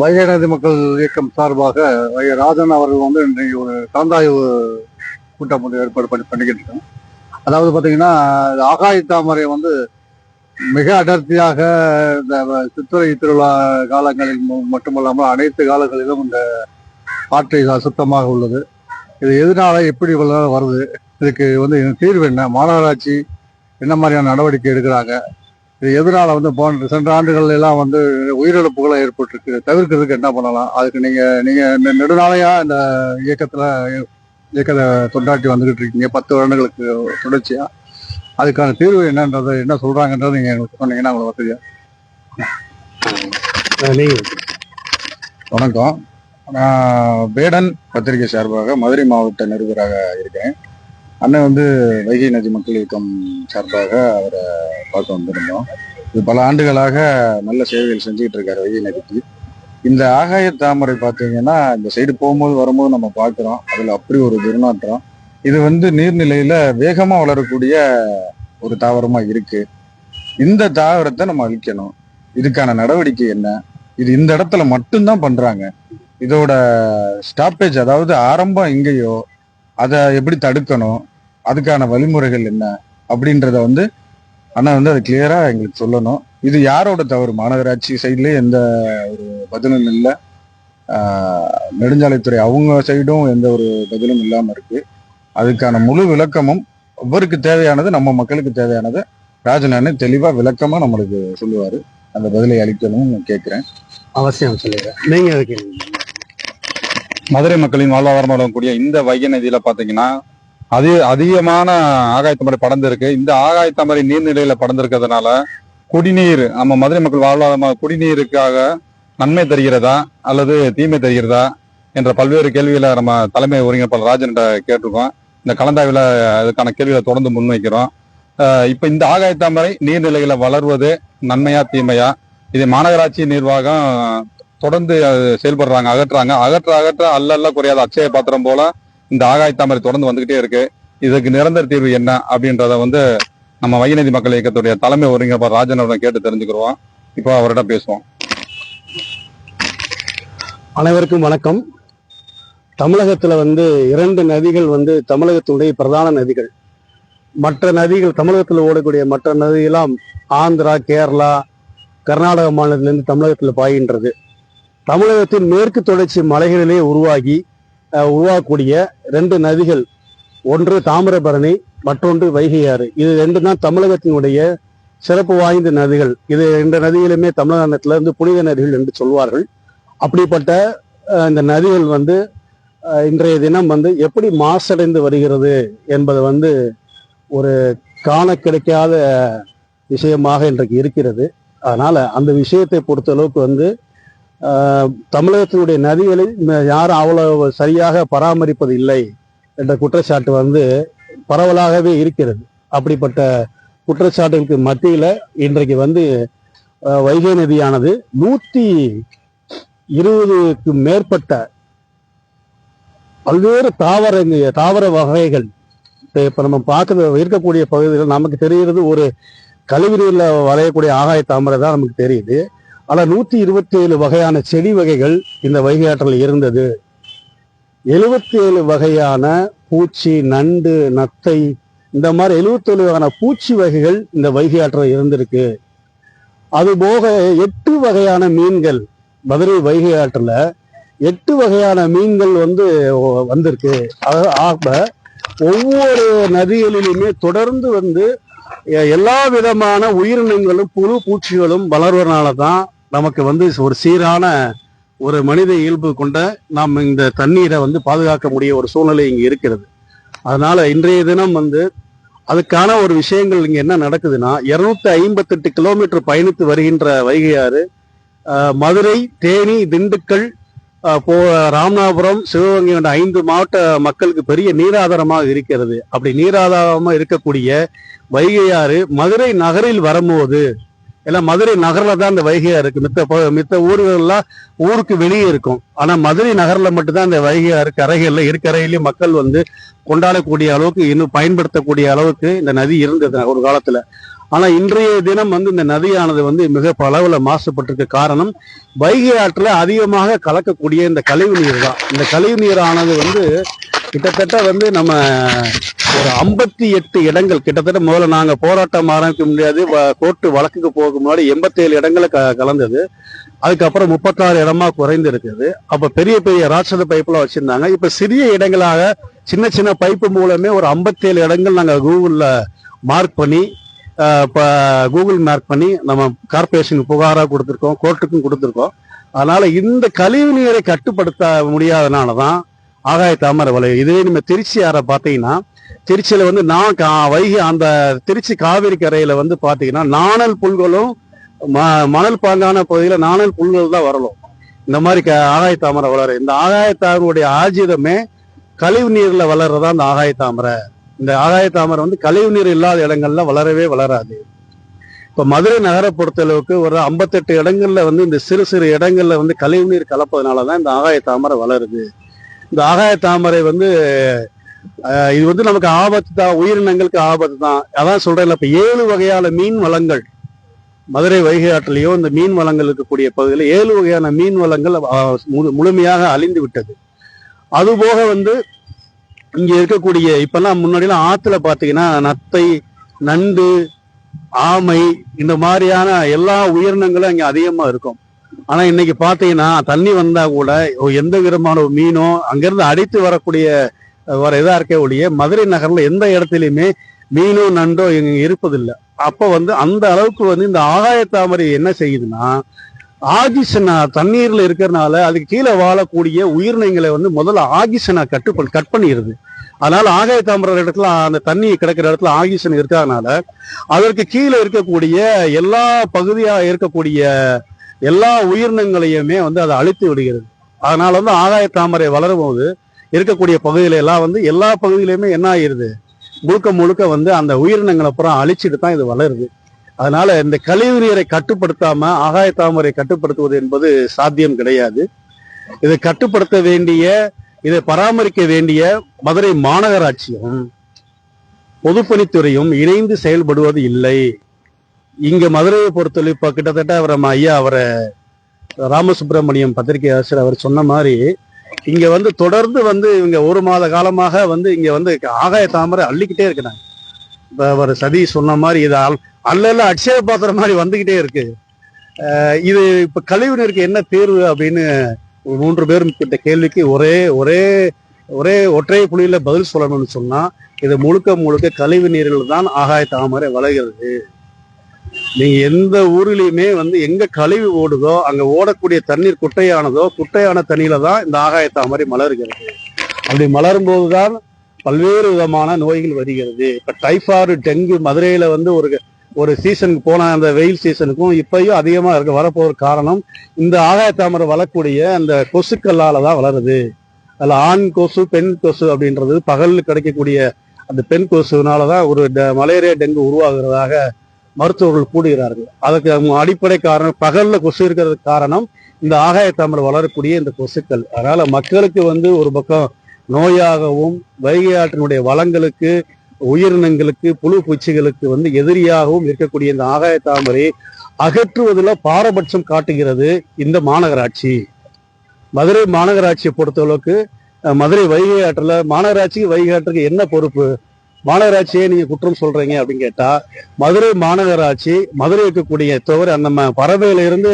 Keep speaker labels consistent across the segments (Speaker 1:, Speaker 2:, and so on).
Speaker 1: வயநாதி மக்கள் இயக்கம் சார்பாக வை ராஜன் அவர்கள் வந்து இன்றைக்கு ஒரு கலந்தாய்வு கூட்டம் ஒன்று ஏற்பாடு பண்ணி பண்ணிக்கிட்டு இருக்கோம் அதாவது பார்த்தீங்கன்னா ஆகாய தாமரை வந்து மிக அடர்த்தியாக இந்த சித்திரை திருவிழா காலங்களில் மட்டுமல்லாமல் அனைத்து காலங்களிலும் இந்த காற்றை சுத்தமாக உள்ளது. இது எதனால எப்படி வருது? இதுக்கு வந்து தீர்வு என்ன? மாநகராட்சி என்ன மாதிரியான நடவடிக்கை எடுக்கிறாங்க? இது எதனால வந்து போன்ற சென்ற ஆண்டுகள் எல்லாம் வந்து உயிரிழப்புகளை ஏற்பட்டிருக்கு? தவிர்க்கிறதுக்கு என்ன பண்ணலாம்? அதுக்கு நீங்க நீங்க நெ- நெடுநாளையா இந்த இயக்கத்துல இயக்கத்தை தொண்டாட்டி வந்துகிட்டு இருக்கீங்க. பத்து வருடங்களுக்கு தொடர்ச்சியா. அதுக்கான தீர்வு என்னன்றது என்ன சொல்றாங்கன்றது நீங்க எங்களுக்கு சொன்னீங்கன்னா உங்களுக்கு வசதியா
Speaker 2: வணக்கம். நான் வேடன் பத்திரிகை சார்பாக மதுரை மாவட்ட நிருபராக இருக்கேன் அண்ணன் வந்து வைகை நதி மக்கள் இயக்கம் சார்பாக அவரை பார்க்க வந்திருந்தோம். இது பல ஆண்டுகளாக நல்ல சேவைகள் செஞ்சுக்கிட்டு இருக்காரு வைகை நதிக்கு. இந்த ஆகாய தாமரை பார்த்தீங்கன்னா இந்த சைடு போகும்போது வரும்போது நம்ம பார்க்குறோம். அதில் அப்படி ஒரு துர்நாற்றம். இது வந்து நீர்நிலையில் வேகமாக வளரக்கூடிய ஒரு தாவரமாக இருக்கு. இந்த தாவரத்தை நம்ம அழிக்கணும். இதுக்கான நடவடிக்கை என்ன? இது இந்த இடத்துல மட்டும்தான் பண்ணுறாங்க இதோட ஸ்டாப்பேஜ் அதாவது ஆரம்பம் எங்கேயோ அதை எப்படி தடுக்கணும்? அதுக்கான வழிமுறைகள் என்ன? அப்படின்றத வந்து அண்ணா வந்து அது கிளியரா எங்களுக்கு சொல்லணும். இது யாரோட தவறு? மாநகராட்சி சைட்லயே எந்த ஒரு பதிலும் இல்லை. நெடுஞ்சாலைத்துறை அவங்க சைடும் எந்த ஒரு பதிலும் இல்லாமல் இருக்கு. அதுக்கான முழு விளக்கமும் ஒவ்வொருக்கு தேவையானது நம்ம மக்களுக்கு தேவையானது ராஜன் தெளிவாக விளக்கமாக நம்மளுக்கு சொல்லுவார். அந்த பதிலை அளிக்கணும்னு கேட்குறேன்
Speaker 3: அவசியம் சொல்லிடுறேன். நீங்கள் அதுக்கு
Speaker 4: மதுரை மக்களின் வாழ்வாதாரம் வழங்கக்கூடிய இந்த வைகை நதியில பாத்தீங்கன்னா அதிக அதிகமான ஆகாயத்தமரை படர்ந்திருக்கு. இந்த ஆகாயத்தமரை நீர்நிலையில படர்ந்திருக்கிறதுனால குடிநீர் நம்ம மதுரை மக்கள் வாழ்வாதாரமாக குடிநீருக்காக நன்மை தருகிறதா அல்லது தீமை தருகிறதா என்ற பல்வேறு கேள்விகளை நம்ம தலைமை ஒருங்கிணைப்பாளர் ராஜன் கேட்டிருக்கோம். இந்த கலந்தாய்வுல அதுக்கான கேள்விகளை தொடர்ந்து முன்வைக்கிறோம். இப்போ இப்ப இந்த ஆகாயத்தாமரை நீர்நிலைகளை வளர்வது நன்மையா தீமையா? இது மாநகராட்சி நிர்வாகம் தொடர்ந்து அது செயல்படுறாங்க அகற்றுறாங்க அகற்ற அகற்ற அல்ல அல்ல குறையாத அச்சய பாத்திரம் போல இந்த ஆகாய தாமரை தொடர்ந்து வந்துகிட்டே இருக்கு. இதுக்கு நிரந்தர தீர்வு என்ன அப்படின்றத வந்து நம்ம வைநதி மக்கள் இயக்கத்துடைய தலைமை ஒருங்கிணைப்பாளர் ராஜன் அவரை கேட்டு தெரிஞ்சுக்கிறோம். இப்போ அவரிடம் பேசுவோம்.
Speaker 3: அனைவருக்கும் வணக்கம். தமிழகத்துல வந்து இரண்டு நதிகள் வந்து தமிழகத்தினுடைய பிரதான நதிகள். மற்ற நதிகள் தமிழகத்தில் ஓடக்கூடிய மற்ற நதியெல்லாம் ஆந்திரா கேரளா கர்நாடக மாநிலத்திலிருந்து தமிழகத்தில் பாய்கின்றது. தமிழகத்தின் மேற்கு தொடர்ச்சி மலைகளிலே உருவாகி உருவாகக்கூடிய ரெண்டு நதிகள் ஒன்று தாமிரபரணி மற்றொன்று வைகையாறு. இது ரெண்டு தான் தமிழகத்தினுடைய சிறப்பு வாய்ந்த நதிகள். இது ரெண்டு நதிகளுமே தமிழகத்தில் இருந்து புனித நதிகள் என்று சொல்வார்கள். அப்படிப்பட்ட இந்த நதிகள் வந்து இன்றைய தினம் வந்து எப்படி மாசடைந்து வருகிறது என்பது வந்து ஒரு காண கிடைக்காத விஷயமாக இன்றைக்கு இருக்கிறது. அதனால அந்த விஷயத்தை பொறுத்த அளவுக்கு வந்து தமிழகத்தினுடைய நதிகளை யாரும் அவ்வளவு சரியாக பராமரிப்பது இல்லை என்ற குற்றச்சாட்டு வந்து பரவலாகவே இருக்கிறது. அப்படிப்பட்ட குற்றச்சாட்டுகளுக்கு மத்தியில் இன்றைக்கு வந்து வைகை நதியானது நூற்றி இருபதுக்கு மேற்பட்ட பல்வேறு தாவர தாவர வகைகள். இப்போ நம்ம பார்க்க இருக்கக்கூடிய பகுதிகள் நமக்கு தெரிகிறது ஒரு கழிவு நீர்ல வளையக்கூடிய ஆகாய தாமரை தான் நமக்கு தெரியுது. ஆனால் நூற்றி இருபத்தி ஏழு வகையான செடி வகைகள் இந்த வைகை ஆற்றில் இருந்தது. எழுபத்தி ஏழு வகையான பூச்சி நண்டு நத்தை இந்த மாதிரி எழுபத்தேழு வகையான பூச்சி வகைகள் இந்த வைகை ஆற்றில் இருந்திருக்கு அதுபோக எட்டு வகையான மீன்கள் மதுரை வைகை ஆற்றில் எட்டு வகையான மீன்கள் வந்து வந்திருக்கு. ஆக- ஒவ்வொரு நதிகளிலுமே தொடர்ந்து வந்து எல்லா விதமான உயிரினங்களும் புழு பூச்சிகளும் வளர்வதனால தான் நமக்கு வந்து ஒரு சீரான ஒரு மனித இயல்பு கொண்ட நாம் இந்த தண்ணீரை வந்து பாதுகாக்க முடிய ஒரு சூழ்நிலை இங்கே இருக்கிறது. அதனால இன்றைய தினம் வந்து அதுக்கான ஒரு விஷயங்கள் இங்கே என்ன நடக்குதுன்னா இருநூத்தி ஐம்பத்தெட்டு கிலோமீட்டர் பயணித்து வருகின்ற வைகையாறு மதுரை தேனி திண்டுக்கல் போ ராமநாதபுரம் சிவகங்கை என்ற ஐந்து மாவட்ட மக்களுக்கு பெரிய நீராதாரமாக இருக்கிறது. அப்படி நீராதாரமாக இருக்கக்கூடிய வைகையாறு மதுரை நகரில் வரும்போது ஏன்னா மதுரை நகரில் தான் இந்த வைகையாக இருக்கு. மித்த மித்த ஊர்கள்லாம் ஊருக்கு வெளியே இருக்கும். ஆனால் மதுரை நகரில் மட்டும்தான் இந்த வைகையாறு கரைகள்ல இருக்கரையிலேயே மக்கள் வந்து கொண்டாடக்கூடிய அளவுக்கு இன்னும் பயன்படுத்தக்கூடிய அளவுக்கு இந்த நதி இருந்தது ஒரு காலத்தில். ஆனால் இன்றைய தினம் வந்து இந்த நதியானது வந்து மிக பலவுல மாசுபட்டிருக்க. காரணம் வைகை ஆற்றில் அதிகமாக கலக்கக்கூடிய இந்த கழிவு நீர் தான். இந்த கழிவு நீரானது வந்து கிட்டத்தட்ட வந்து நம்ம ஒரு ஐம்பத்தி எட்டு இடங்கள் கிட்டத்தட்ட முதல்ல நாங்கள் போராட்டம் ஆரம்பிக்க முடியாது. வ- கோர்ட்டு வழக்குக்கு போக முன்னாடி எண்பத்தேழு இடங்களை க கலந்தது. அதுக்கப்புறம் முப்பத்தாறு இடமா குறைந்து இருக்குது அப்போ பெரிய பெரிய ராட்சத பைப்பெலாம் வச்சுருந்தாங்க. இப்போ சிறிய இடங்களாக சின்ன சின்ன பைப்பு மூலமே ஒரு ஐம்பத்தேழு இடங்கள் நாங்கள் கூகுளில் மார்க் பண்ணி இப்போ கூகுள் மார்க் பண்ணி நம்ம கார்பரேஷனுக்கு புகாராக கொடுத்துருக்கோம் கோர்ட்டுக்கும் கொடுத்துருக்கோம். அதனால் இந்த கழிவு நீரை கட்டுப்படுத்த முடியாதனால தான் ஆகாய தாமரை வலை. இதுவே நம்ம திருச்சி ஆற பார்த்தீங்கன்னா திருச்சியில வந்து நான் கா- அந்த திருச்சி காவிரி கரையில வந்து பாத்தீங்கன்னா நாணல் புல்களும் ம- மணல் பாங்கான பகுதியில நாணல் புல்கள் தான் வரணும் இந்த மாதிரி க- ஆகாய தாமரை வளரும் இந்த ஆகாய தாமரையுடைய ஆஜிதமே கழிவு நீர்ல வளர்றதா இந்த ஆகாய தாமரை இந்த ஆகாய தாமரை வந்து கழிவு நீர் இல்லாத இடங்கள்ல வளரவே வளராது. இப்ப மதுரை நகரை பொறுத்தளவுக்கு ஒரு ஐம்பத்தெட்டு இடங்கள்ல வந்து இந்த சிறு சிறு இடங்கள்ல வந்து கழிவு நீர் கலப்பதனாலதான் இந்த ஆகாய தாமரை வளருது. இந்த ஆகாய தாமரை வந்து இது வந்து நமக்கு ஆபத்து தான் உயிரினங்களுக்கு ஆபத்து தான். அதான் சொல்றேன் இப்ப ஏழு வகையான மீன் வளங்கள் மதுரை வைகை ஆற்றிலேயோ இந்த மீன் வளங்கள் இருக்கக்கூடிய பகுதியில் ஏழு வகையான மீன் வளங்கள் முழு- முழுமையாக அழிந்து விட்டது. அதுபோக வந்து இங்க இருக்கக்கூடிய இப்பெல்லாம் முன்னாடிலாம் ஆத்துல பாத்தீங்கன்னா நத்தை நண்டு ஆமை இந்த மாதிரியான எல்லா உயிரினங்களும் இங்க அதிகமா இருக்கும். ஆனா இன்னைக்கு பாத்தீங்கன்னா தண்ணி வந்தா கூட எந்த விதமான ஒரு மீனோ அங்கிருந்து அடித்து வரக்கூடிய வர இதா இருக்க ஒழிய மதுரை நகர்ல எந்த இடத்துலயுமே மீனோ நண்டோ இங்க இருப்பதில்லை. அப்ப வந்து அந்த அளவுக்கு வந்து இந்த ஆகாய தாமரை என்ன செய்யுதுன்னா ஆகிஷனா தண்ணீர்ல இருக்கிறதுனால அதுக்கு கீழே வாழக்கூடிய உயிரினங்களை வந்து முதல்ல ஆகிஷனா கட்டு கட் பண்ணிடுது அதனால ஆகாய தாமரை இடத்துல அந்த தண்ணி கிடக்கிற இடத்துல ஆகிஷன் இருக்கிறதுனால அதற்கு கீழே இருக்கக்கூடிய எல்லா பகுதியா இருக்கக்கூடிய எல்லா உயிரினங்களையுமே வந்து அதை அழித்து விடுகிறது. அதனால வந்து ஆகாய தாமரை வளரும் போது இருக்கக்கூடிய பகுதியில எல்லாம் வந்து எல்லா பகுதியிலுமே என்ன ஆயிருது முழுக்க முழுக்க வந்து அந்த உயிரினங்களை அப்புறம் அழிச்சிட்டு தான் இது வளருது. அதனால இந்த கழிவு நீரை கட்டுப்படுத்தாம ஆகாய தாமரை கட்டுப்படுத்துவது என்பது சாத்தியம் கிடையாது. இதை கட்டுப்படுத்த வேண்டிய இதை பராமரிக்க வேண்டிய மதுரை மாநகராட்சியும் பொதுப்பணித்துறையும் இணைந்து செயல்படுவது இல்லை. இங்க மதுரையை பொறுத்தவரை இப்ப கிட்டத்தட்ட அவர் நம்ம ஐயா அவரை ராமசுப்பிரமணியம் பத்திரிகை ஆசிரியர் அவர் சொன்ன மாதிரி இங்க வந்து தொடர்ந்து வந்து இவங்க ஒரு மாத காலமாக வந்து இங்க வந்து ஆகாய தாமரை அள்ளிக்கிட்டே இருக்கிறாங்க. இப்போ அவர் சதி சொன்ன மாதிரி இது அல்- அல்லல்ல அட்சய பாத்திரம் மாதிரி வந்துகிட்டே இருக்கு. இது இப்ப கழிவு நீருக்கு என்ன தேர்வு அப்படின்னு ஒரு மூன்று பேரும் கிட்ட கேள்விக்கு ஒரே ஒரே ஒரே ஒற்றை புள்ளியில பதில் சொல்லணும்னு சொன்னா இது முழுக்க முழுக்க கழிவு நீரில் தான் ஆகாய தாமரை வளர்கிறது. நீங்க எந்த ஊர்லயுமே வந்து எங்க கழிவு ஓடுதோ அங்க ஓடக்கூடிய தண்ணீர் குட்டையானதோ குட்டையான தண்ணியில தான் இந்த ஆகாய தாமரை மலர்கிறது. அப்படி மலரும் போதுதான் பல்வேறு விதமான நோய்கள் வருகிறது. இப்ப டைஃபாய்டு டெங்கு மதுரையில வந்து ஒரு ஒரு சீசனுக்கு போன அந்த வெயில் சீசனுக்கும் இப்பயும் அதிகமா இருக்க வரப்போற காரணம் இந்த ஆகாய தாமரை வளரக்கூடிய அந்த கொசுக்கல்லால தான் வளருது. அதுல ஆண் கொசு பெண் கொசு அப்படின்றது பகல் கிடைக்கக்கூடிய அந்த பெண் கொசுனால தான் ஒரு ட- மலேரியா டெங்கு உருவாகிறதாக மருத்துவர்கள் கூடுகிறார்கள். அதுக்கு அடிப்படை காரணம் பகல்ல கொசு இருக்கிறதுக்கு காரணம் இந்த ஆகாய தமிழ் வளரக்கூடிய இந்த கொசுக்கள். அதனால மக்களுக்கு வந்து ஒரு பக்கம் நோயாகவும் வைகை ஆற்றினுடைய வளங்களுக்கு உயிரினங்களுக்கு புழு பூச்சிகளுக்கு வந்து எதிரியாகவும் இருக்கக்கூடிய இந்த ஆகாய தாமரை அகற்றுவதில் பாரபட்சம் காட்டுகிறது இந்த மாநகராட்சி. மதுரை மாநகராட்சியை பொறுத்தளவுக்கு மதுரை வைகை ஆற்றில் மாநகராட்சிக்கு வைகை ஆற்றுக்கு என்ன பொறுப்பு? மாநகராட்சியை நீங்க குற்றம் சொல்றீங்க அப்படின்னு கேட்டா மதுரை மாநகராட்சி மதுரை இருக்கக்கூடிய தவிர நம்ம பறவையில இருந்து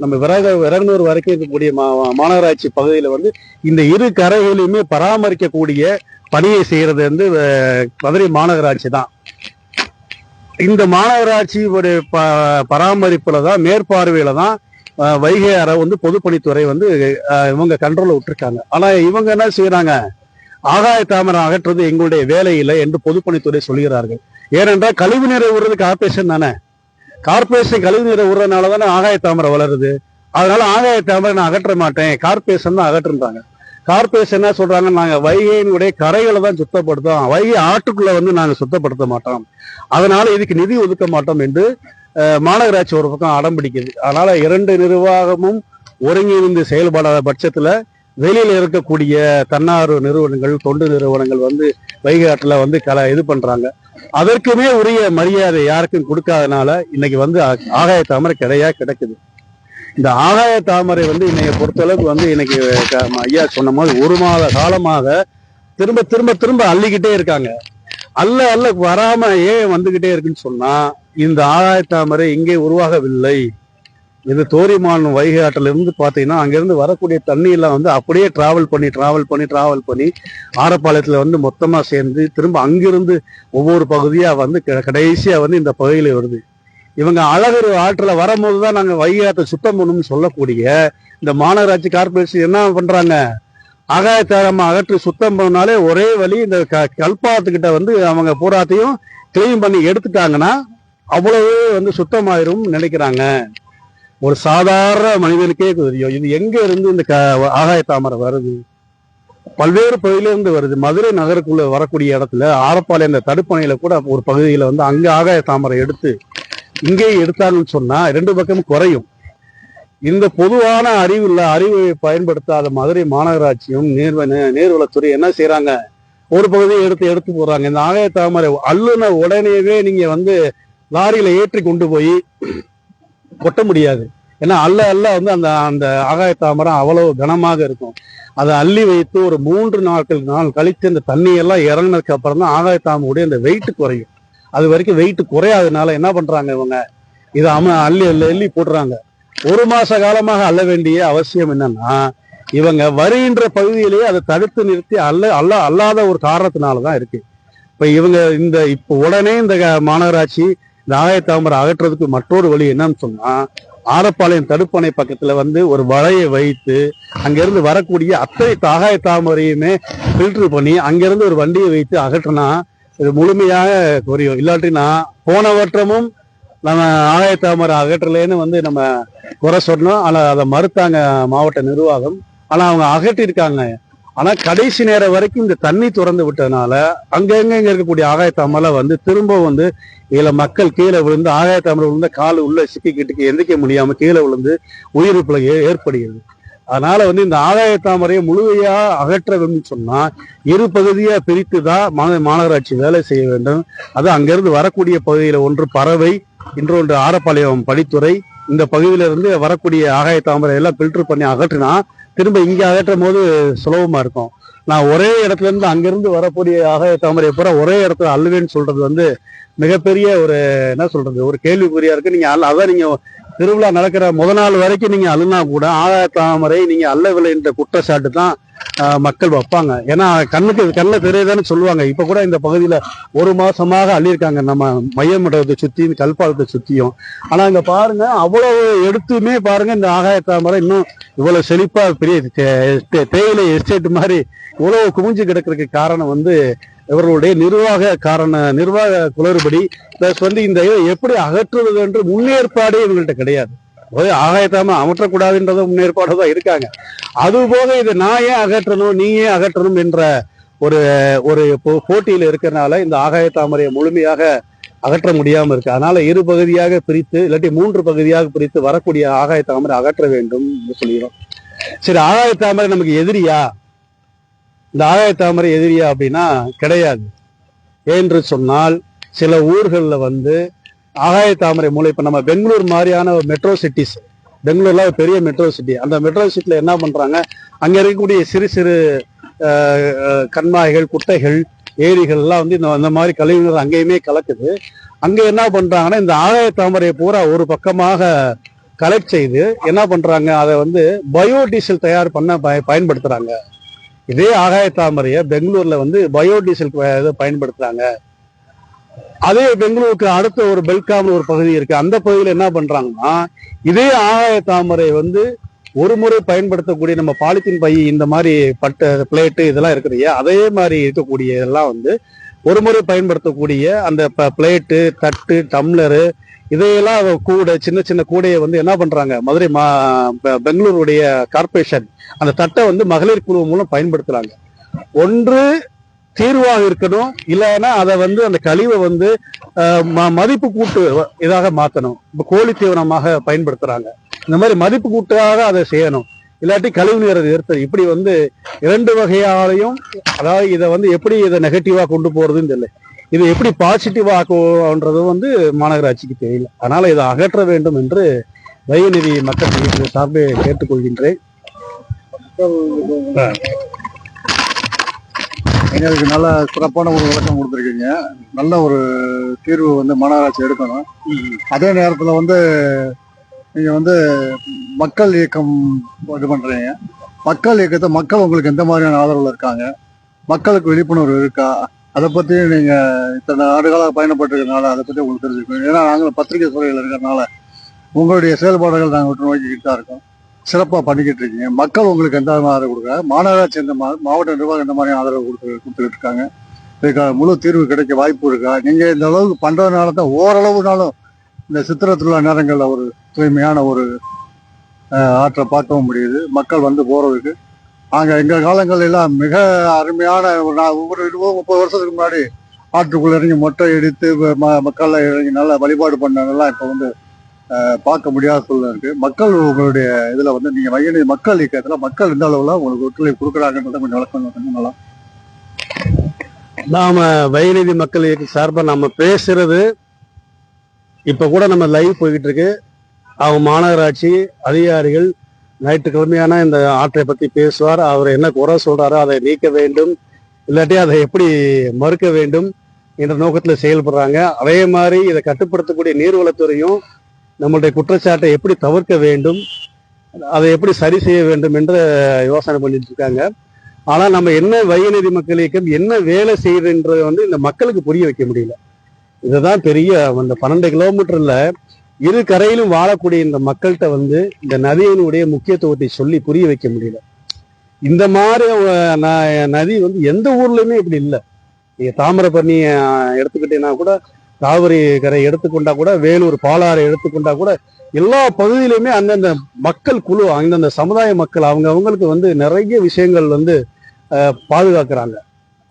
Speaker 3: நம்ம விரக விரகனூர் வரைக்கும் இருக்கக்கூடிய மா- மாநகராட்சி பகுதியில வந்து இந்த இரு கரைகளையுமே பராமரிக்கக்கூடிய பணியை செய்யறது வந்து மதுரை மாநகராட்சி தான். இந்த மாநகராட்சியுடைய ப பராமரிப்புல தான் மேற்பார்வையில தான் வைகை அறை வந்து பொதுப்பணித்துறை வந்து அஹ், இவங்க கண்ட்ரோல்ல விட்டுருக்காங்க. ஆனா இவங்க என்ன செய்யறாங்க ஆகாய தாமரை அகற்றுவது எங்களுடைய வேலை இல்லை என்று பொதுப்பணித்துறை சொல்கிறார்கள். ஏனென்றால் கழிவு நீரை விடுறது கார்பரேஷன் தானே? கார்பரேஷன் கழிவு நீரை விடுறதுனால தானே ஆகாய தாமரை வளருது. அதனால ஆகாய தாமரை நான் அகற்ற மாட்டேன். கார்பரேஷன் தான் அகற்றுன்றாங்க கார்பரேஷன் என்ன சொல்றாங்க? நாங்க வைகையினுடைய கரைகளை தான் சுத்தப்படுத்தோம் வைகை ஆட்டுக்குள்ளே வந்து நாங்க சுத்தப்படுத்த மாட்டோம். அதனால இதுக்கு நிதி ஒதுக்க மாட்டோம் என்று மாநகராட்சி ஒரு பக்கம் அடம் பிடிக்குது. அதனால இரண்டு நிர்வாகமும் ஒருங்கிணைந்து செயல்படாத பட்சத்துல வெளியில இருக்கக்கூடிய தன்னார்வ நிறுவனங்கள் தொண்டு நிறுவனங்கள் வந்து வைகை ஆற்றுல வந்து கல இது பண்றாங்க. அதற்குமே உரிய மரியாதை யாருக்கும் கொடுக்காதனால இன்னைக்கு வந்து ஆ- ஆகாய தாமரை கிடையா கிடக்குது. இந்த ஆகாய தாமரை வந்து இன்னைக்கு பொறுத்தளவுக்கு வந்து இன்னைக்கு ஐயா சொன்ன மாதிரி ஒரு மாத காலமாக திரும்ப திரும்ப திரும்ப அள்ளிக்கிட்டே இருக்காங்க. அல்ல அல்ல வராம ஏன் வந்துகிட்டே இருக்குன்னு சொன்னா இந்த ஆகாய தாமரை இங்கே உருவாகவில்லை. இது தோரிமான் வைகை ஆற்றில இருந்து பாத்தீங்கன்னா அங்கிருந்து வரக்கூடிய தண்ணி எல்லாம் வந்து அப்படியே டிராவல் பண்ணி டிராவல் பண்ணி டிராவல் பண்ணி ஆரப்பாளையத்துல வந்து மொத்தமா சேர்ந்து திரும்ப அங்கிருந்து ஒவ்வொரு பகுதியா வந்து க- கடைசியா வந்து இந்த பகுதியில வருது. இவங்க அழகர் ஆற்றில் வரும்போது தான் நாங்க வைகை ஆற்றை சுத்தம் பண்ணணும்னு சொல்லக்கூடிய இந்த மாநகராட்சி கார்பரேஷன் என்ன பண்றாங்க? அகாயத்தாரமா அகற்றி சுத்தம் பண்ணாலே ஒரே வழி இந்த க கல்பாத்துக்கிட்ட வந்து அவங்க பூராத்தையும் கிளீன் பண்ணி எடுத்துட்டாங்கன்னா அவ்வளவு வந்து சுத்தமாயிரும் நினைக்கிறாங்க. ஒரு சாதாரண மனிதனுக்கே தெரியும். இது எங்க இருந்து இந்த க ஆகாய தாமரை வருது? பல்வேறு பகுதியில இருந்து வருது. மதுரை நகருக்குள்ள வரக்கூடிய இடத்துல ஆரப்பாளையம் இந்த தடுப்பணையில கூட ஒரு பகுதியில வந்து அங்க ஆகாய தாமரை எடுத்து இங்கே எடுத்தாங்கன்னு சொன்னா ரெண்டு பக்கமும் குறையும். இந்த பொதுவான அறிவு இல்ல அறிவை பயன்படுத்தாத மதுரை மாநகராட்சியும் நீர்வ நீர்வளத்துறை என்ன செய்யறாங்க ஒரு பகுதியை எடுத்து எடுத்து போறாங்க இந்த ஆகாய தாமரை அள்ளுன உடனேவே நீங்க வந்து லாரியில ஏற்றி கொண்டு போய் கொட்ட முடியாது. ஏன்னா அள்ள அள்ள வந்து அந்த அந்த ஆகாய தாமரம் அவ்வளவு கனமாக இருக்கும். அதை அள்ளி வைத்து ஒரு மூன்று நாட்கள் நாள் கழித்து அந்த தண்ணியெல்லாம் இறங்கினதுக்கு அப்புறம் தான் ஆகாய தாமருடைய அந்த வெயிட் குறையும். அது வரைக்கும் வெயிட் குறையாதனால என்ன பண்றாங்க இவங்க? இதை அம அள்ளி அள்ளி அள்ளி போடுறாங்க. ஒரு மாச காலமாக அள்ள வேண்டிய அவசியம் என்னன்னா இவங்க வருகின்ற பகுதியிலேயே அதை தடுத்து நிறுத்தி அல்ல அல்ல அல்லாத ஒரு காரணத்தினால தான் இருக்கு. இப்ப இவங்க இந்த இப்ப உடனே இந்த மாநகராட்சி இந்த ஆகாய தாமரை அகற்றுறதுக்கு மற்றொரு வழி என்னன்னு சொன்னா ஆரப்பாளையம் தடுப்பணை பக்கத்துல வந்து ஒரு வலையை வைத்து அங்கிருந்து வரக்கூடிய அத்தனை ஆகாய தாமரையுமே ஃபில்டர் பண்ணி அங்கிருந்து ஒரு வண்டியை வைத்து அகற்றினா இது முழுமையாக குறையும் இல்லாட்டினா போன வட்டமும் நம்ம ஆகாய தாமரை அகற்றலைன்னு வந்து நம்ம குறை சொன்னோம். ஆனால் அதை மறுத்தாங்க மாவட்ட நிர்வாகம். ஆனால் அவங்க அகற்றிருக்காங்க. ஆனா கடைசி நேரம் வரைக்கும் இந்த தண்ணி திறந்து விட்டதுனால அங்கங்க இருக்கக்கூடிய ஆகாயத்தாமலை வந்து திரும்ப வந்து இதுல மக்கள் கீழே விழுந்து ஆகாயத்தாமலை விழுந்த கால் உள்ள சிக்கிக்கிட்டு எந்திரிக்க முடியாம கீழே விழுந்து உயிர் ஏ- ஏற்படுகிறது. அதனால வந்து இந்த ஆகாய தாமரையை முழுமையா அகற்ற வேண்டும் சொன்னா இரு பகுதியா பிரித்து தான் மாநகராட்சி வேலை செய்ய வேண்டும். அது அங்கிருந்து வரக்கூடிய பகுதியில ஒன்று பறவை இன்னொன்று ஆரப்பாளையம் படித்துறை. இந்த பகுதியில இருந்து வரக்கூடிய ஆகாய தாமரை எல்லாம் பில்டர் பண்ணி அகற்றினா திரும்ப இங்கே அகற்றும் போது சுலபமாக இருக்கும். நான் ஒரே இடத்துல இருந்து அங்கிருந்து வரக்கூடிய ஆகாய தாமரை பூரா ஒரே இடத்துல அள்ளுவேன்னு சொல்றது வந்து மிகப்பெரிய ஒரு என்ன சொல்றது ஒரு கேள்விக்குறியா இருக்கு. நீங்க அல்ல அதான் நீங்க திருவிழா நடக்கிற முத நாள் வரைக்கும் நீங்க அழுனா கூட ஆகாய தாமரை நீங்க அல்லவில்லை என்ற குற்றச்சாட்டு தான் மக்கள் வைப்பாங்க. ஏன்னா கண்ணுக்கு கண்ணில் தெரியுதுன்னு சொல்லுவாங்க. இப்ப கூட இந்த பகுதியில ஒரு மாசமாக அள்ளியிருக்காங்க. நம்ம மையமண்டபத்தை சுத்தி கல்பாலத்தை சுத்தியும். ஆனா இங்க பாருங்க அவ்வளவு எடுத்துமே பாருங்க இந்த ஆகாய தாமரை இன்னும் இவ்வளவு செழிப்பா பெரிய தே- தே- தேயிலை எஸ்டேட் மாதிரி இவ்வளவு குமிஞ்சு கிடக்கிறதுக்கு காரணம் வந்து இவர்களுடைய நிர்வாக காரண நிர்வாக குளறுபடி பிளஸ் வந்து இந்த இதை எப்படி அகற்றுவது என்று முன்னேற்பாடே இவங்கள்ட்ட கிடையாது. ஆகாயத்தாம அமற்றக்கூடாதுன்றத முன்னேற்பாடு தான் இருக்காங்க. அது போக இதை நான் ஏன் அகற்றணும் நீ ஏன் அகற்றணும் என்ற ஒரு ஒரு போட்டியில் போட்டியில இருக்கிறனால இந்த ஆகாய தாமரையை முழுமையாக அகற்ற முடியாம இருக்கு. அதனால இரு பகுதியாக பிரித்து இல்லாட்டி மூன்று பகுதியாக பிரித்து வரக்கூடிய ஆகாய தாமரை அகற்ற வேண்டும் என்று சரி ஆகாய தாமரை நமக்கு எதிரியா? இந்த ஆகாய தாமரை எதிரியா அப்படின்னா கிடையாது. ஏன்று சொன்னால் சில ஊர்களில் வந்து ஆகாய தாமரை மூலம் இப்போ நம்ம பெங்களூர் மாதிரியான மெட்ரோ சிட்டிஸ் பெங்களூர்ல ஒரு பெரிய மெட்ரோ சிட்டி அந்த மெட்ரோ சிட்டியில் என்ன பண்ணுறாங்க அங்கே இருக்கக்கூடிய சிறு சிறு கண்மாய்கள் குட்டைகள் ஏரிகள்லாம் வந்து இந்த இந்த மாதிரி கழிவுநீர் அங்கேயுமே கலக்குது. அங்கே என்ன பண்ணுறாங்கன்னா இந்த ஆகாய தாமரையை பூரா ஒரு பக்கமாக கலெக்ட் செய்து என்ன பண்ணுறாங்க அதை வந்து பயோடீசல் தயார் பண்ண பய- பயன்படுத்துகிறாங்க இதே ஆகாய தாமரையை பெங்களூர்ல வந்து பயோடீசல் இதை பயன்படுத்துறாங்க. அதே பெங்களூருக்கு அடுத்த ஒரு பெல்காம்னு ஒரு பகுதி இருக்கு. அந்த பகுதியில் என்ன பண்றாங்கன்னா இதே ஆகாய தாமரை வந்து ஒரு முறை பயன்படுத்தக்கூடிய நம்ம பாலித்தீன் பை இந்த மாதிரி பட்ட பிளேட்டு இதெல்லாம் இருக்குது அதே மாதிரி இருக்கக்கூடிய இதெல்லாம் வந்து ஒரு முறை பயன்படுத்தக்கூடிய அந்த பிளேட்டு தட்டு டம்ளரு இதையெல்லாம் அவ கூடை சின்ன சின்ன கூடையை வந்து என்ன பண்றாங்க? மதுரை மா பெ- பெங்களூருடைய கார்பரேஷன் அந்த தட்டை வந்து மகளிர் குழு மூலம் பயன்படுத்துறாங்க. ஒன்று தீர்வாக இருக்கணும். இல்லைன்னா அதை வந்து அந்த கழிவை வந்து ம- மதிப்பு கூட்டு இதாக மாற்றணும் இப்போ கோழி தீவனமாக பயன்படுத்துறாங்க. இந்த மாதிரி மதிப்பு கூட்டாக அதை செய்யணும். இல்லாட்டி கழிவு நீரை நிறுத்தம் இப்படி வந்து இரண்டு வகையாலையும் அதாவது இதை வந்து எப்படி இதை நெகட்டிவாக கொண்டு போறதுன்னு தெரியல. இது எப்படி பாசிட்டிவ் ஆக்கும்ன்றது வந்து மாநகராட்சிக்கு தெரியல. அதனால இதை அகற்ற வேண்டும் என்று வைகநிதி மக்கள் சங்கத்தின் சார்பில் கேட்டுக்கொள்கின்றேன்.
Speaker 1: எங்களுக்கு நல்ல சிறப்பான ஒரு விளக்கம் கொடுத்துருக்கீங்க. நல்ல ஒரு தீர்வு வந்து மாநகராட்சி எடுக்கணும். அதே நேரத்தில் வந்து நீங்கள் வந்து மக்கள் இயக்கம் இது பண்ணுறீங்க மக்கள் இயக்கத்தை மக்கள் உங்களுக்கு எந்த மாதிரியான ஆதரவில் இருக்காங்க? மக்களுக்கு விழிப்புணர்வு இருக்கா? அதை பற்றி நீங்கள் இத்தனை ஆண்டுகளாக பயணப்பட்டிருக்கனால அதை பற்றி உங்களுக்கு தெரிஞ்சுக்கணும். ஏன்னா நாங்களும் பத்திரிகை துறையில் இருக்கிறனால உங்களுடைய செயல்பாடுகள் நாங்கள் விட்டு நோக்கிக்கிட்டு தான் இருக்கோம். சிறப்பாக பண்ணிக்கிட்டு இருக்கீங்க. மக்கள் உங்களுக்கு எந்த மாதிரி ஆதரவு கொடுக்குறாங்க? மாநகராட்சி எந்த மா மாவட்ட நிர்வாகம் எந்த மாதிரி ஆதரவு கொடுத்து கொடுத்துக்கிட்டு இருக்காங்க இதுக்கான முழு தீர்வு கிடைக்க வாய்ப்பு இருக்கா? நீங்கள் இந்த அளவுக்கு பண்ணுறதுனால தான் ஓரளவுனாலும் இந்த சித்திர திருவிழா நேரங்களில் ஒரு தூய்மையான ஒரு ஆற்றை பார்க்கவும் முடியுது. மக்கள் வந்து போகிறதுக்கு நாங்கள் எங்கள் காலங்கள் எல்லாம் மிக அருமையான ஒரு நா- ஒரு இருபது முப்பது வருஷத்துக்கு முன்னாடி ஆற்றுக்குள்ள இறங்கி மொட்டை இடித்து ம- மக்கள் இறங்கி நல்லா வழிபாடு பண்ணதெல்லாம் இப்போ வந்து பார்க்க முடியாத சூழ்நிலை இருக்கு. மக்கள் உங்களுடைய இதில் வந்து நீங்கள் வைகணி மக்கள் இயக்கத்தில் மக்கள் இந்த அளவில் உங்களுக்கு ஒத்துழைப்பு கொடுக்குறாங்கன்றத கொஞ்சம் விளக்கம் நல்லா
Speaker 3: நாம வைகநிதி மக்கள் இயக்க சார்பாக நம்ம பேசுறது இப்போ கூட நம்ம லைவ் போய்கிட்டு இருக்கு. அவங்க மாநகராட்சி அதிகாரிகள் ஞாயிற்றுக்கிழமையான இந்த ஆற்றை பத்தி பேசுவார். அவர் என்ன குறை சொல்றாரோ அதை நீக்க வேண்டும். இல்லாட்டி அதை எப்படி மறுக்க வேண்டும் என்ற நோக்கத்துல செயல்படுறாங்க. அதே மாதிரி இதை கட்டுப்படுத்தக்கூடிய நீர்வளத்துறையும் நம்மளுடைய குற்றச்சாட்டை எப்படி தவிர்க்க வேண்டும் அதை எப்படி சரி செய்ய வேண்டும் என்று யோசனை பண்ணிட்டு இருக்காங்க. ஆனா நம்ம என்ன வைகநீதி மக்கள் இயக்கம் என்ன வேலை செய்யுதுன்றத வந்து இந்த மக்களுக்கு புரிய வைக்க முடியல. இதுதான் பெரிய அந்த பன்னெண்டு கிலோமீட்டர்ல இரு கரையிலும் வாழக்கூடிய இந்த மக்கள்கிட்ட வந்து இந்த நதியினுடைய முக்கியத்துவத்தை சொல்லி புரிய வைக்க முடியல. இந்த மாதிரி நதி வந்து எந்த ஊர்லயுமே இப்படி இல்லை. நீங்க தாமிரபரணி எடுத்துக்கிட்டீங்கன்னா கூட காவிரி கரை எடுத்துக்கொண்டா கூட வேலூர் பாலாறு எடுத்துக்கொண்டா கூட எல்லா பகுதியிலுமே அந்தந்த மக்கள் குழு அந்தந்த சமுதாய மக்கள் அவங்க அவங்களுக்கு வந்து நிறைய விஷயங்கள் வந்து பாதுகாக்கிறாங்க.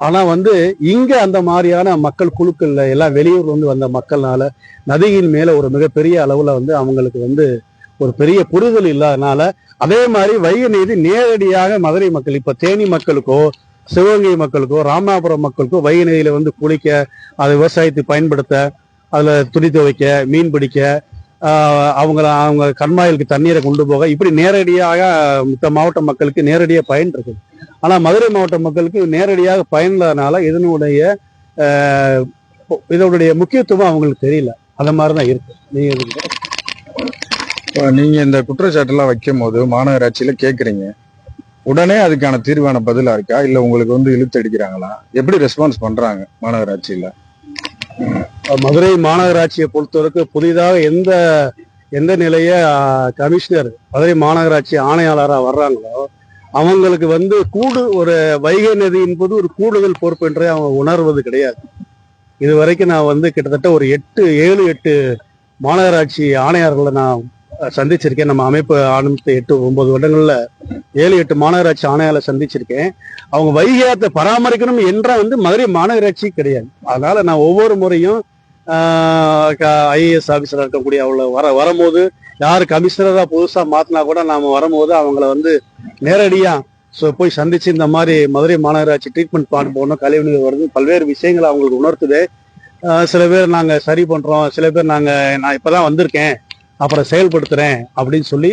Speaker 3: ஆனா வந்து இங்க அந்த மாதிரியான மக்கள் குழுக்கள்ல எல்லாம் வெளியூர்ல இருந்து வந்த மக்கள்னால நதியின் மேல ஒரு மிகப்பெரிய அளவுல வந்து அவங்களுக்கு வந்து ஒரு பெரிய புரிதல் இல்லாதனால அதே மாதிரி வைகை நீதி நேரடியாக மதுரை மக்கள் இப்ப தேனி மக்களுக்கோ சிவகங்கை மக்களுக்கோ ராமநாதபுரம் மக்களுக்கோ வைகை நதியில வந்து குளிக்க அதை விவசாயத்துக்கு பயன்படுத்த அதுல துணி துவைக்க மீன் பிடிக்க அவங்கள அவங்க கண்மாயிலுக்கு தண்ணீரை கொண்டு போக இப்படி நேரடியாக மற்ற மாவட்ட மக்களுக்கு நேரடியாக பயன் இருக்குது. ஆனா மதுரை மாவட்ட மக்களுக்கு நேரடியாக பயன் இல்லாதனால இதனுடைய இதனுடைய முக்கியத்துவம் அவங்களுக்கு தெரியல. அந்த மாதிரி தான் இருக்கு. நீங்க இதுக்கு
Speaker 2: இப்போ நீங்க இந்த குற்றச்சாட்டெல்லாம் வைக்கும் போது மாநகராட்சியில கேக்குறீங்க. உடனே அதுக்கான தீர்வான பதிலா இருக்கா? இல்ல உங்களுக்கு வந்து இழுத்து அடிக்கிறாங்களா? எப்படி ரெஸ்பான்ஸ் பண்றாங்க மாநகராட்சியில?
Speaker 3: மதுரை மாநகராட்சியை பொறுத்தவரைக்கும் புதிதாக எந்த எந்த நிலைய கமிஷனர் மதுரை மாநகராட்சி ஆணையாளராக வர்றாங்களோ அவங்களுக்கு வந்து கூடு ஒரு வைகை நதி என்பது ஒரு கூடுதல் பொறுப்பு என்றே அவங்க உணர்வது கிடையாது. இது வரைக்கும் நான் வந்து கிட்டத்தட்ட ஒரு எட்டு ஏழு எட்டு மாநகராட்சி ஆணையாளர்களை நான் சந்திச்சிருக்கேன். நம்ம அமைப்பு ஆரம்பித்த எட்டு ஒன்பது வருடங்கள்ல ஏழு எட்டு மாநகராட்சி ஆணையாளரை சந்திச்சிருக்கேன். அவங்க வைகையாத்தை பராமரிக்கணும் என்றால் வந்து மதுரை மாநகராட்சி கிடையாது. அதனால நான் ஒவ்வொரு முறையும் ஐஏஎஸ் ஆஃபீஸராக இருக்கக்கூடிய அவளை வர வரும்போது யார் கமிஷனரா புதுசா மாத்தினா கூட நாம வரும்போது அவங்கள வந்து நேரடியா ஸோ போய் சந்திச்சு இந்த மாதிரி மதுரை மாநகராட்சி ட்ரீட்மெண்ட் பார்த்து போகணும் கழிவுநீர் வருது பல்வேறு விஷயங்களை அவங்களுக்கு உணர்த்துது. சில பேர் நாங்க சரி பண்றோம் சில பேர் நாங்க நான் இப்பதான் வந்திருக்கேன் அப்புறம் செயல்படுத்துறேன் அப்படின்னு சொல்லி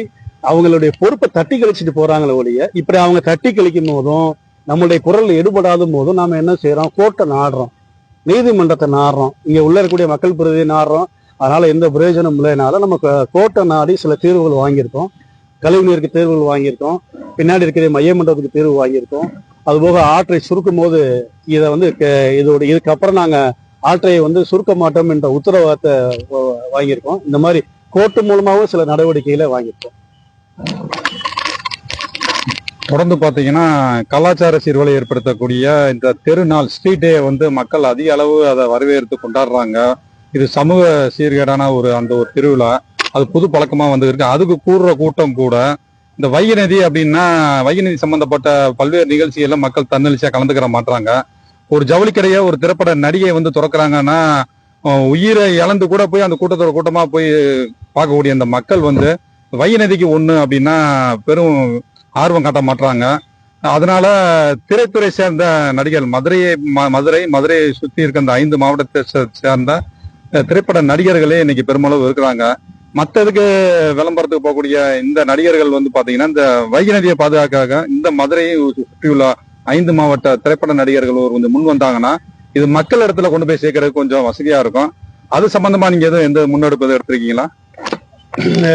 Speaker 3: அவங்களுடைய பொறுப்பை தட்டி கழிச்சிட்டு போறாங்களே ஒழிய இப்படி அவங்க தட்டி கழிக்கும் போதும் நம்மளுடைய குரல் எடுபடாத போதும் நாம என்ன செய்யறோம் கோர்ட்டை நாடுறோம் நீதிமன்றத்தை நாடுறோம். இங்க உள்ள இருக்கக்கூடிய மக்கள் பிரதியை நாடுறோம். அதனால் எந்த பிரயோஜனம் இல்லைனால நம்ம கோட்டை நாடி சில தீர்வுகள் வாங்கியிருக்கோம். கழிவுநீருக்கு தீர்வுகள் வாங்கியிருக்கோம். பின்னாடி இருக்கிற மைய மண்டபத்துக்கு தீர்வு வாங்கியிருக்கோம். அதுபோக ஆற்றை சுருக்கும் போது இதை வந்து இதோட இதுக்கப்புறம் நாங்கள் ஆற்றை வந்து சுருக்க மாட்டோம் என்ற உத்தரவாதத்தை வாங்கியிருக்கோம். இந்த மாதிரி கோர்ட்டு மூலமாகவும் சில நடவடிக்கைகளை வாங்கியிருக்கோம்.
Speaker 4: தொடர்ந்து பார்த்தீங்கன்னா கலாச்சார சீர்வலை ஏற்படுத்தக்கூடிய இந்த தெருநாள் ஸ்ட்ரீட் டே வந்து மக்கள் அதிக அளவு அதை வரவேற்று கொண்டாடுறாங்க. இது சமூக சீர்கேடான ஒரு அந்த ஒரு திருவிழா. அது புது பழக்கமா வந்திருக்கு. அதுக்கு கூடுற கூட்டம் கூட இந்த வைகை அப்படின்னா வைகநதி சம்பந்தப்பட்ட பல்வேறு நிகழ்ச்சிகள்ல மக்கள் தன்னெழுச்சியா கலந்துக்கிற மாட்டாங்க ஒரு ஜவுளி ஒரு திரைப்பட நடிகை வந்து திறக்கிறாங்கன்னா உயிரை இழந்து கூட போய் அந்த கூட்டத்தோட கூட்டமா போய் பார்க்கக்கூடிய அந்த மக்கள் வந்து வைகை ஒன்று ஒண்ணு அப்படின்னா பெரும் ஆர்வம் காட்ட மாட்டாங்க அதனால திரைத்துறை சேர்ந்த நடிகர்கள் மதுரையை மதுரை மதுரையை சுத்தி இருக்க அந்த ஐந்து மாவட்டத்தை சேர்ந்த திரைப்பட நடிகர்களே இன்னைக்கு பெருமளவு இருக்கிறாங்க. மற்றதுக்கு விளம்பரத்துக்கு போகக்கூடிய இந்த நடிகர்கள் வந்து பாத்தீங்கன்னா இந்த வைகை நதியை பாதுகாக்க இந்த மதுரையை சுற்றியுள்ள ஐந்து மாவட்ட திரைப்பட நடிகர்கள் ஒரு கொஞ்சம் முன் வந்தாங்கன்னா இது மக்கள் இடத்துல கொண்டு போய் சேர்க்கறதுக்கு கொஞ்சம் வசதியா இருக்கும். அது சம்பந்தமா நீங்க எதுவும் எந்த முன்னெடுப்பு எதுவும் எடுத்திருக்கீங்களா?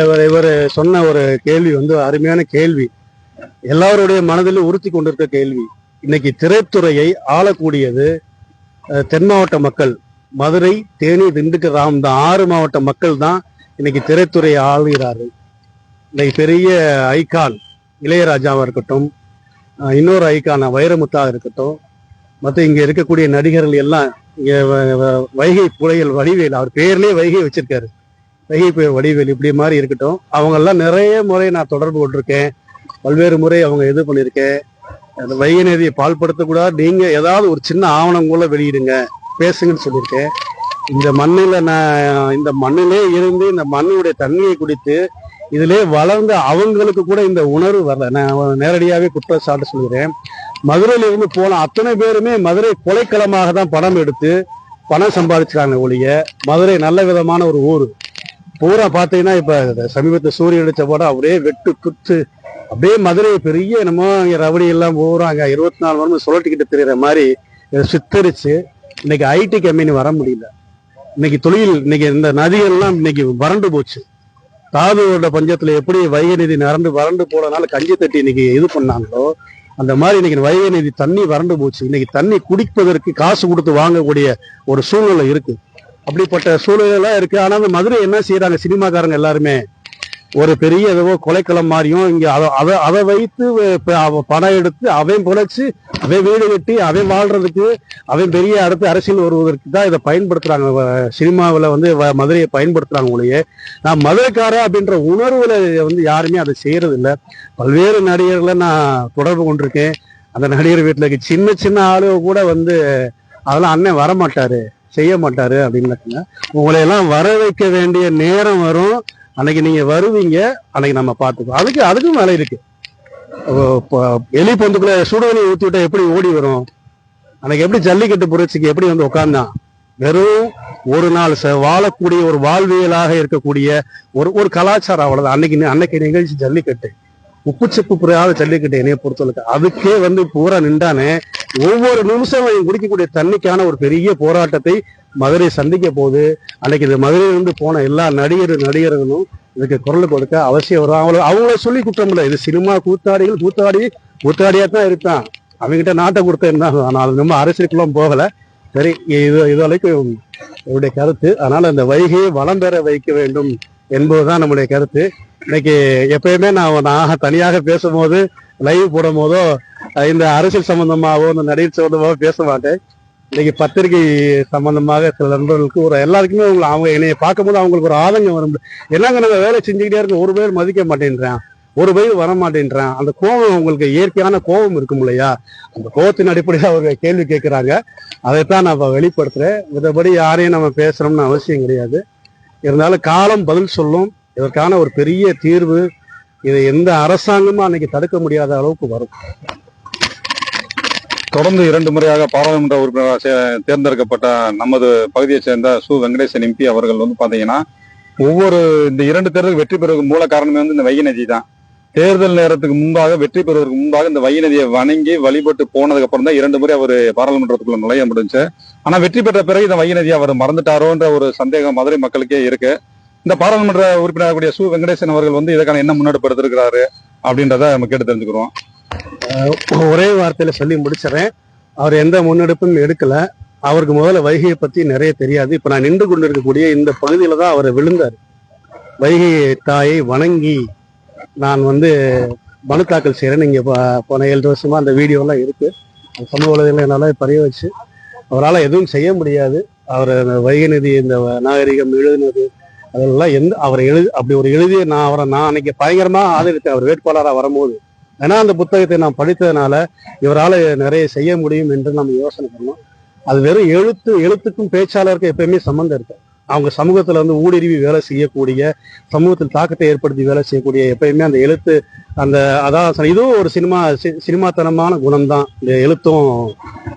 Speaker 3: இவர் இவர் சொன்ன ஒரு கேள்வி வந்து அருமையான கேள்வி. எல்லாருடைய மனதிலும் உறுத்தி கொண்டிருக்க கேள்வி. இன்னைக்கு திரைத்துறையை ஆளக்கூடியது தென் மாவட்ட மக்கள். மதுரை தேனி திண்டுக்கல் ராம் தான் ஆறு மாவட்ட மக்கள் தான் இன்னைக்கு திரைத்துறையை ஆளுகிறார்கள். இன்னைக்கு பெரிய ஐகான் இளையராஜாவாக இருக்கட்டும் இன்னொரு ஐகான வைரமுத்தா இருக்கட்டும் மற்ற இங்கே இருக்கக்கூடிய நடிகர்கள் எல்லாம் இங்கே வ- வைகை புலையல் வடிவேல் அவர் பேர்லேயே வைகை வச்சிருக்காரு. வைகை புயல் வடிவேல் இப்படி மாதிரி இருக்கட்டும். அவங்கெல்லாம் நிறைய முறை நான் தொடர்பு கொண்டிருக்கேன். பல்வேறு முறை அவங்க இது பண்ணியிருக்கேன். அந்த வைகை நதியை பால்படுத்தக்கூடாது. நீங்கள் ஏதாவது ஒரு சின்ன ஆவணம் கூட வெளியிடுங்க. பேசுங்கன்னு சொல்லியிருக்கேன் இந்த மண்ணில் நான் இந்த மண்ணிலே இருந்து இந்த மண்ணுடைய தண்ணியை குடித்து இதிலே வளர்ந்த அவங்களுக்கு கூட இந்த உணர்வு வரல. நான் நேரடியாகவே குற்றச்சாட்டு சொல்கிறேன். மதுரையில இருந்து போன அத்தனை பேருமே மதுரை கொலைக்களமாக தான் படம் எடுத்து பணம் சம்பாதிச்சுக்காங்க ஒழிய மதுரை நல்ல விதமான ஒரு ஊர். பூரா பார்த்தீங்கன்னா இப்ப சமீபத்தில் சூரியன் அடிச்ச போட அப்படியே வெட்டு குத்து அப்படியே மதுரை பெரிய என்னமோ இங்க ரவுடி எல்லாம் அங்கே இருபத்தி நாலு வருஷம் சுழட்டிக்கிட்டு தெரியுற மாதிரி இதை சித்தரிச்சு இன்னைக்கு ஐடி கம்பெனி வர முடியல. இன்னைக்கு தொழில் இன்னைக்கு இந்த நதிகள்லாம் இன்னைக்கு வறண்டு போச்சு. தாதுவோட பஞ்சத்துல எப்படி வைகை நிதி நிரண்டு வறண்டு போனனால கஞ்சி தட்டி இன்னைக்கு இது பண்ணாங்களோ அந்த மாதிரி இன்னைக்கு வைகை நிதி தண்ணி வறண்டு போச்சு. இன்னைக்கு தண்ணி குடிப்பதற்கு காசு கொடுத்து வாங்கக்கூடிய ஒரு சூழ்நிலை இருக்கு. அப்படிப்பட்ட சூழ்நிலை இருக்கு. ஆனா மதுரை என்ன செய்யறாங்க சினிமாக்காரங்க எல்லாருமே ஒரு பெரிய ஏதோ கொலைக்களம் மாதிரியும் இங்க அதை அதை அதை வைத்து பணம் எடுத்து அவன் பொழைச்சு அவன் வீடு கட்டி அவன் வாழ்றதுக்கு அவன் பெரிய அடுத்து அரசியல் வருவதற்கு தான் இதை பயன்படுத்துறாங்க. சினிமாவில் வந்து வ- மதுரையை பயன்படுத்துறாங்க ஒழிய. நான் மதுரைக்காரன் அப்படின்ற உணர்வுல வந்து யாருமே அதை செய்யறது பல்வேறு நடிகர்களை நான் தொடர்பு கொண்டிருக்கேன். அந்த நடிகர் வீட்டில் இருக்க. சின்ன சின்ன ஆளுக கூட வந்து அதெல்லாம் அண்ணன் வரமாட்டாரு. செய்ய மாட்டாரு அப்படின்னு உங்களை எல்லாம் வர வைக்க வேண்டிய நேரம் வரும். அன்னைக்கு நீங்க வருவீங்க அன்னைக்கு நம்ம பார்த்துக்கோ அதுக்கு அதுக்கும் வேலை இருக்கு. எலி பொந்துக்குள்ள சுடுதண்ணி ஊத்தி விட்டா எப்படி ஓடி வரும்? அன்னைக்கு எப்படி ஜல்லிக்கட்டு புரட்சிக்கு எப்படி வந்து உட்கார்ந்தான் வெறும் ஒரு நாள் ச- வாழக்கூடிய ஒரு வாழ்வியலாக இருக்கக்கூடிய ஒரு ஒரு கலாச்சாரம் அவ்வளவுதான். அன்னைக்கு அன்னைக்கு நிகழ்ச்சி ஜல்லிக்கட்டு. உப்புச்சப்பு புரியாத ஜல்லிக்கட்டு என்னைய பொறுத்தவரைக்கும். அதுக்கே வந்து பூரா நின்றானே. ஒவ்வொரு நிமிஷம் குடிக்கக்கூடிய தண்ணிக்கான ஒரு பெரிய போராட்டத்தை மதுரை சந்திக்க போகுது அன்னைக்கு இந்த மதுரையிலிருந்து போன எல்லா நடிகர் நடிகர்களும் இதுக்கு குரல் கொடுக்க அவசியம் வரும். அவங்கள அவங்கள சொல்லி குற்றம் இல்லை. இது சினிமா கூத்தாடிகள் கூத்தாடி கூத்தாடியாக தான் இருப்பான் அவங்ககிட்ட நாட்டை கொடுத்த இருந்தாங்க ஆனால் அது நம்ம அரசியலுக்குள்ள போகலை. சரி இது இது வரைக்கும் என்னுடைய கருத்து. அதனால் இந்த வைகையை வளம் பெற வைக்க வேண்டும் என்பதுதான் நம்முடைய கருத்து. இன்னைக்கு எப்பயுமே நான் நான் தனியாக பேசும்போது லைவ் போடும் போதோ இந்த அரசியல் சம்பந்தமாகவோ இந்த நடிகர் சம்பந்தமாகவோ பேச மாட்டேன். இன்னைக்கு பத்திரிகை சம்பந்தமாக சில நண்பர்களுக்கு ஒரு எல்லாருக்குமே அவங்க அவங்க என்னைய பார்க்கும்போது அவங்களுக்கு ஒரு ஆதங்கம் வரும். என்னங்க நம்ம வேலை செஞ்சுக்கிட்டே இருக்க ஒரு பேர் மதிக்க மாட்டேன்றான் ஒரு பேர் வர மாட்டேன்றான் அந்த கோபம் அவங்களுக்கு இயற்கையான கோபம் இருக்கும் இல்லையா? அந்த கோபத்தின் அடிப்படையில் அவங்க கேள்வி கேட்கிறாங்க. அதைத்தான் நான் இப்போ வெளிப்படுத்துறேன். மற்றபடி யாரையும் நம்ம பேசுறோம்னு அவசியம் கிடையாது. இருந்தாலும் காலம் பதில் சொல்லும். இதற்கான ஒரு பெரிய தீர்வு இதை எந்த அரசாங்கமும் அன்னைக்கு தடுக்க முடியாத அளவுக்கு வரும்.
Speaker 4: தொடர்ந்து இரண்டு முறையாக பாராளுமன்ற உறுப்பினராக தேர்ந்தெடுக்கப்பட்ட நமது பகுதியை சேர்ந்த சு. வெங்கடேசன் எம்பி அவர்கள் வந்து பாத்தீங்கன்னா ஒவ்வொரு இந்த இரண்டு தேர்தல் வெற்றி பெறுவதற்கு மூல காரணமே வந்து இந்த வைகை நதி தான். தேர்தல் நேரத்துக்கு முன்பாக வெற்றி பெறுவதற்கு முன்பாக இந்த வைகை நதியை வணங்கி வழிபட்டு போனதுக்கு அப்புறம் தான் இரண்டு முறை அவர் பாராளுமன்றத்துக்குள்ள நுழைய முடிஞ்சு. ஆனா வெற்றி பெற்ற பிறகு இந்த வைகை நதியை அவர் மறந்துட்டாரோன்ற ஒரு சந்தேகம் மதுரை மக்களுக்கே இருக்கு. இந்த பாராளுமன்ற உறுப்பினர் கூடிய சு. வெங்கடேசன் அவர்கள் வந்து இதற்கான என்ன முன்னெடுப்பு எடுத்திருக்கிறாரு அப்படின்றத நம்ம கேட்டு தெரிஞ்சுக்கிறோம்.
Speaker 3: ஒரே வார்த்தையில சொல்லி முடிச்சிடறேன். அவர் எந்த முன்னெடுப்பும் எடுக்கல. அவருக்கு முதல்ல வைகையை பத்தி நிறைய தெரியாது. இப்ப நான் நின்று கொண்டிருக்கக்கூடிய இந்த பகுதியில தான் அவர் விழுந்தார். வைகை தாயை வணங்கி நான் வந்து மனு தாக்கல் செய்யறேன் நீங்க போன ஏழு வருஷமா அந்த வீடியோ எல்லாம் இருக்கு. சமூக வலைதளம் என்னால பரிய வச்சு அவரால் எதுவும் செய்ய முடியாது. அவர் அந்த வைகை நதி இந்த நாகரிகம் எழுதினது அதெல்லாம் எந்த அவர் எழுதி அப்படி ஒரு எழுதிய நான் அவரை நான் அன்னைக்கு பயங்கரமா ஆதரித்தேன் அவர் வேட்பாளராக வரும்போது ஏன்னா அந்த புத்தகத்தை நான் படித்ததுனால இவரால் நிறைய செய்ய முடியும் என்று நம்ம யோசனை பண்ணோம். அது வெறும் எழுத்து எழுத்துக்கும் பேச்சாளருக்கும் எப்பயுமே சம்மந்தம் இருக்கு. அவங்க சமூகத்துல வந்து ஊடுருவி வேலை செய்யக்கூடிய சமூகத்தில் தாக்கத்தை ஏற்படுத்தி வேலை செய்யக்கூடிய எப்பயுமே அந்த எழுத்து அந்த அதான் இதுவும் ஒரு சினிமா சி- சினிமாத்தனமான குணம்தான். இந்த எழுத்தும்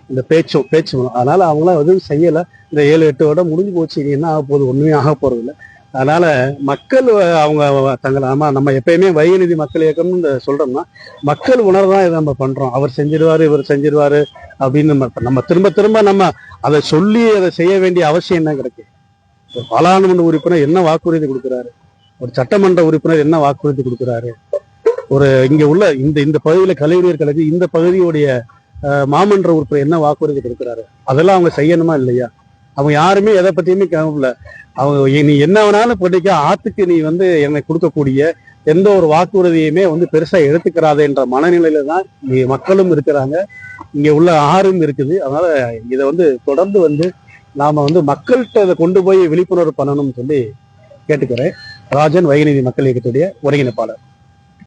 Speaker 3: இந்த பேச்சும் பேச்சு அதனால அவங்களாம் எதுவும் செய்யலை. இந்த ஏழு எட்டு வருடம் முடிஞ்சு போச்சு. என்ன ஆக போகுது ஒண்ணுமே ஆக போறது இல்லை அதனால மக்கள் அவங்க தங்களை ஆமா நம்ம எப்பயுமே வைகநிதி மக்கள் இயக்கம்னு சொல்றோம்னா மக்கள் உணர்தான் இதை நம்ம பண்றோம். அவர் செஞ்சிருவாரு இவர் செஞ்சிருவாரு அப்படின்னு நம்ம நம்ம திரும்ப திரும்ப நம்ம அதை சொல்லி அதை செய்ய வேண்டிய அவசியம் என்ன கிடைக்கு ஒரு பாராளுமன்ற உறுப்பினர் என்ன வாக்குறுதி கொடுக்குறாரு? ஒரு சட்டமன்ற உறுப்பினர் என்ன வாக்குறுதி கொடுக்குறாரு? ஒரு இங்க உள்ள இந்த இந்த பகுதியில கலைஞர் கழகு இந்த பகுதியுடைய மாமன்ற உறுப்பினர் என்ன வாக்குறுதி கொடுக்குறாரு? அதெல்லாம் அவங்க செய்யணுமா இல்லையா? அவங்க யாருமே எதை பத்தியுமே கவனிக்கல. அவங்க நீ என்ன வேணாலும் பண்ணிக்க ஆத்துக்கு நீ வந்து என்னை கொடுக்கக்கூடிய எந்த ஒரு வாக்குறுதியுமே வந்து பெருசா எடுத்துக்கிறாதே என்ற மனநிலையில தான் இங்க மக்களும் இருக்கிறாங்க. இங்க உள்ள ஆறும் இருக்குது. அதனால இதை வந்து தொடர்ந்து வந்து நாம வந்து மக்கள்கிட்ட இதை கொண்டு போய் விழிப்புணர்வு பண்ணணும்னு சொல்லி கேட்டுக்கிறேன். ராஜன் வைகநீதி மக்கள் இயக்கத்துடைய ஒருங்கிணைப்பாளர்.